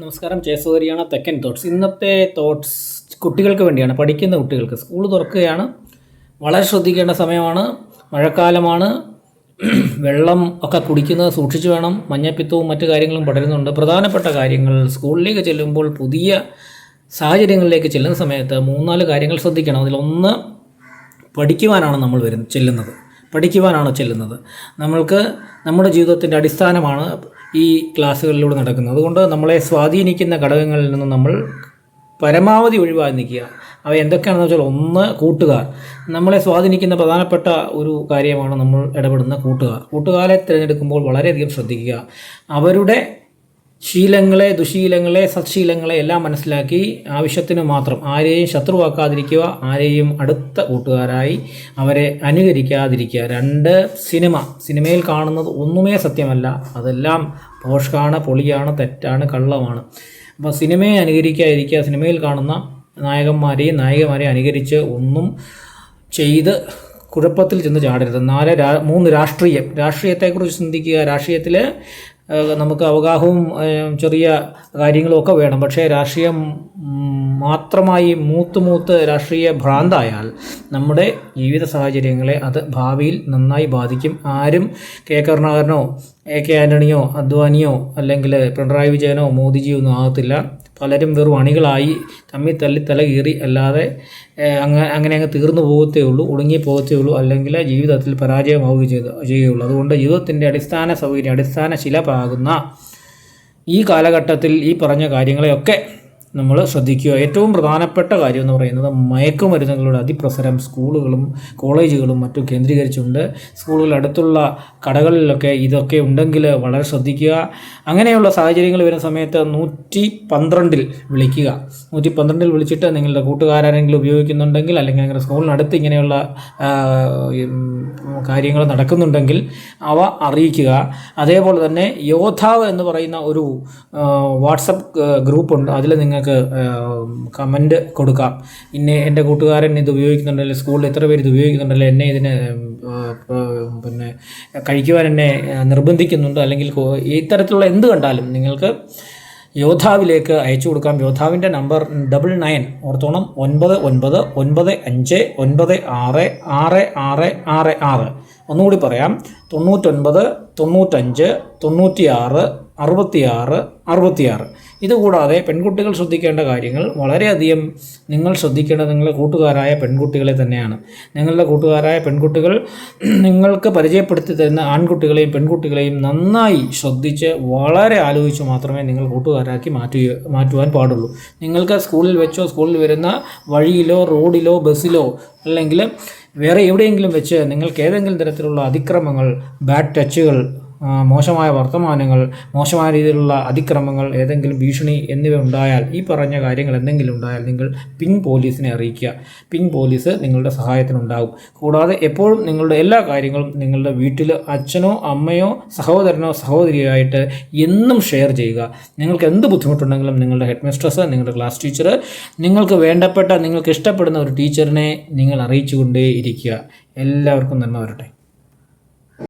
നമസ്കാരം ചേസോരിയാണ് തെക്കൻ തോട്ട്സ് ഇന്നത്തെ തോട്ട്സ് കുട്ടികൾക്ക് വേണ്ടിയാണ് പഠിക്കുന്ന കുട്ടികൾക്ക്. സ്കൂൾ തുറക്കുകയാണ് വളരെ ശ്രദ്ധിക്കേണ്ട സമയമാണ് മഴക്കാലമാണ് വെള്ളം ഒക്കെ കുടിക്കുന്നത് സൂക്ഷിച്ചു വേണം മഞ്ഞപ്പിത്തവും മറ്റു കാര്യങ്ങളും പടരുന്നുണ്ട്. പ്രധാനപ്പെട്ട കാര്യങ്ങൾ സ്കൂളിലേക്ക് ചെല്ലുമ്പോൾ പുതിയ സാഹചര്യങ്ങളിലേക്ക് ചെല്ലുന്ന സമയത്ത് മൂന്നാൽ കാര്യങ്ങൾ ശ്രദ്ധിക്കണം. അതിലൊന്ന് പഠിക്കുവാനാണ് നമ്മൾ വരുന്ന ചെല്ലുന്നത്. പഠിക്കുവാനാണ് ചെല്ലുന്നത്? നമ്മൾക്ക് നമ്മുടെ ജീവിതത്തിന്റെ അടിസ്ഥാനമാണ് ഈ ക്ലാസ്സുകളിലൂടെ നടക്കുന്നത്. അതുകൊണ്ട് നമ്മളെ സ്വാധീനിക്കുന്ന ഘടകങ്ങളിൽ നിന്ന് നമ്മൾ പരമാവധി ഒഴിവാക്കി നിൽക്കുക. അവ എന്തൊക്കെയാണെന്ന് വെച്ചാൽ ഒന്ന് കൂട്ടുകാർ നമ്മളെ സ്വാധീനിക്കുന്ന പ്രധാനപ്പെട്ട ഒരു കാര്യമാണ് നമ്മൾ ഇടപെടുന്ന കൂട്ടുകാർ കൂട്ടുകാരെ തിരഞ്ഞെടുക്കുമ്പോൾ വളരെയധികം ശ്രദ്ധിക്കുക. അവരുടെ ശീലങ്ങളെ ദുശീലങ്ങളെ സത്ശീലങ്ങളെ എല്ലാം മനസ്സിലാക്കി ആവശ്യത്തിന് മാത്രം ആരെയും ശത്രുവാക്കാതിരിക്കുക ആരെയും അടുത്ത കൂട്ടുകാരായി അവരെ അനുകരിക്കാതിരിക്കുക. രണ്ട് സിനിമ. സിനിമയിൽ കാണുന്നത് ഒന്നുമേ സത്യമല്ല. അതെല്ലാം പോഷ്കാണ് പൊളിയാണ് തെറ്റാണ് കള്ളമാണ്. അപ്പോൾ സിനിമയെ അനുകരിക്കാതിരിക്കുക സിനിമയിൽ കാണുന്ന നായകന്മാരെയും നായികമാരെയും അനുകരിച്ച് ഒന്നും ചെയ്ത് കുഴപ്പത്തിൽ ചെന്ന് ചാടരുത്. നാല് രാ മൂന്ന് രാഷ്ട്രീയം. രാഷ്ട്രീയത്തെക്കുറിച്ച് ചിന്തിക്കുക. രാഷ്ട്രീയത്തിൽ നമുക്ക് അവഗാഹവും ചെറിയ കാര്യങ്ങളുമൊക്കെ വേണം. പക്ഷേ രാഷ്ട്രീയം മാത്രമായി മൂത്ത് മൂത്ത് രാഷ്ട്രീയ ഭ്രാന്തായാൽ നമ്മുടെ ജീവിത സാഹചര്യങ്ങളെ അത് ഭാവിയിൽ നന്നായി ബാധിക്കും. ആരും കെ. കരുണാകരനോ എ. കെ. ആന്റണിയോ അദ്വാനിയോ അല്ലെങ്കിൽ പിണറായി വിജയനോ മോദിജിയോ ഒന്നും ആകത്തില്ല. പലരും വെറും അണികളായി തമ്മിൽ തല്ലി തല കീറി അല്ലാതെ അങ്ങനെ അങ്ങനെ അങ്ങ് തീർന്നു പോകത്തേ ഉള്ളൂ ഒടുങ്ങി പോകത്തേ ഉള്ളൂ അല്ലെങ്കിൽ ജീവിതത്തിൽ പരാജയമാവുകയും ചെയ്ത് ചെയ്യുകയുള്ളൂ. അതുകൊണ്ട് ജീവിതത്തിന്റെ അടിസ്ഥാന സൗകര്യം അടിസ്ഥാന ശിലപാകുന്ന ഈ കാലഘട്ടത്തിൽ ഈ പറഞ്ഞ കാര്യങ്ങളെയൊക്കെ നമ്മൾ ശ്രദ്ധിക്കുക. ഏറ്റവും പ്രധാനപ്പെട്ട കാര്യം എന്ന് പറയുന്നത് മയക്കുമരുന്നുകളുടെ അതിപ്രസരം സ്കൂളുകളും കോളേജുകളും മറ്റും കേന്ദ്രീകരിച്ചുണ്ട് സ്കൂളുകൾ അടുത്തുള്ള കടകളിലൊക്കെ ഇതൊക്കെ ഉണ്ടെങ്കിൽ വളരെ ശ്രദ്ധിക്കുക. അങ്ങനെയുള്ള സാഹചര്യങ്ങൾ വരുന്ന സമയത്ത് നൂറ്റി പന്ത്രണ്ടിൽ വിളിക്കുക. നൂറ്റി പന്ത്രണ്ടിൽ വിളിച്ചിട്ട് നിങ്ങളുടെ കൂട്ടുകാരെങ്കിലും ഉപയോഗിക്കുന്നുണ്ടെങ്കിൽ അല്ലെങ്കിൽ നിങ്ങളുടെ സ്കൂളിനടുത്ത് ഇങ്ങനെയുള്ള കാര്യങ്ങൾ നടക്കുന്നുണ്ടെങ്കിൽ അവ അറിയിക്കുക. അതേപോലെ തന്നെ യോദ്ധാവ് എന്ന് പറയുന്ന ഒരു വാട്സപ്പ് ഗ്രൂപ്പുണ്ട്. അതിൽ നിങ്ങൾക്ക് കമന്റ് കൊടുക്കാം. ഇന്നെ എന്റെ കൂട്ടുകാരൻ ഇത് ഉപയോഗിക്കുന്നുണ്ടല്ലോ സ്കൂളിൽ എത്ര പേര് ഇത് ഉപയോഗിക്കുന്നുണ്ടല്ലോ എന്നെ ഇതിന് പിന്നെ കഴിക്കുവാൻ എന്നെ നിർബന്ധിക്കുന്നുണ്ട് അല്ലെങ്കിൽ ഇത്തരത്തിലുള്ള എന്ത് കണ്ടാലും നിങ്ങൾക്ക് യോദ്ധാവിലേക്ക് അയച്ചു കൊടുക്കാം. യോദ്ധാവിന്റെ നമ്പർ ഡബിൾ നയൻ ഓർത്തോണം ഒൻപത് ഒൻപത് ഒൻപത് അഞ്ച് ഒൻപത് ആറ് ആറ് ആറ് ആറ് ആറ്. ഒന്നുകൂടി പറയാം തൊണ്ണൂറ്റൊൻപത് തൊണ്ണൂറ്റഞ്ച് തൊണ്ണൂറ്റിയാറ് അറുപത്തിയാറ് അറുപത്തിയാറ്. ഇതുകൂടാതെ പെൺകുട്ടികൾ ശ്രദ്ധിക്കേണ്ട കാര്യങ്ങൾ വളരെയധികം നിങ്ങൾ ശ്രദ്ധിക്കേണ്ടത് നിങ്ങളുടെ കൂട്ടുകാരായ പെൺകുട്ടികളെ തന്നെയാണ്. നിങ്ങളുടെ കൂട്ടുകാരായ പെൺകുട്ടികൾ നിങ്ങൾക്ക് പരിചയപ്പെടുത്തി തരുന്ന ആൺകുട്ടികളെയും പെൺകുട്ടികളെയും നന്നായി ശ്രദ്ധിച്ച് വളരെ ആലോചിച്ച് മാത്രമേ നിങ്ങൾ കൂട്ടുകാരാക്കി മാറ്റുക മാറ്റുവാൻ പാടുള്ളൂ. നിങ്ങൾക്ക് സ്കൂളിൽ വെച്ചോ സ്കൂളിൽ വരുന്ന വഴിയിലോ റോഡിലോ ബസ്സിലോ അല്ലെങ്കിൽ വേറെ എവിടെയെങ്കിലും വെച്ച് നിങ്ങൾക്ക് ഏതെങ്കിലും തരത്തിലുള്ള അതിക്രമങ്ങൾ ബാഡ് ടച്ചുകൾ മോശമായ വർത്തമാനങ്ങൾ മോശമായ രീതിയിലുള്ള അതിക്രമങ്ങൾ ഏതെങ്കിലും ഭീഷണി എന്നിവ ഉണ്ടായാൽ ഈ പറഞ്ഞ കാര്യങ്ങൾ എന്തെങ്കിലും ഉണ്ടായാൽ നിങ്ങൾ പിങ് പോലീസിനെ അറിയിക്കുക. പിങ് പോലീസ് നിങ്ങളുടെ സഹായത്തിനുണ്ടാകും. കൂടാതെ എപ്പോഴും നിങ്ങളുടെ എല്ലാ കാര്യങ്ങളും നിങ്ങളുടെ വീട്ടിൽ അച്ഛനോ അമ്മയോ സഹോദരനോ സഹോദരിയോ ആയിട്ട് എന്നും ഷെയർ ചെയ്യുക. നിങ്ങൾക്ക് എന്ത് ബുദ്ധിമുട്ടുണ്ടെങ്കിലും നിങ്ങളുടെ ഹെഡ് മിസ്ട്രസ് നിങ്ങളുടെ ക്ലാസ് ടീച്ചർ നിങ്ങൾക്ക് വേണ്ടപ്പെട്ട നിങ്ങൾക്ക് ഇഷ്ടപ്പെടുന്ന ഒരു ടീച്ചറിനെ നിങ്ങൾ അറിയിച്ചുകൊണ്ടേ ഇരിക്കുക എല്ലാവർക്കും നന്മ വരട്ടെ.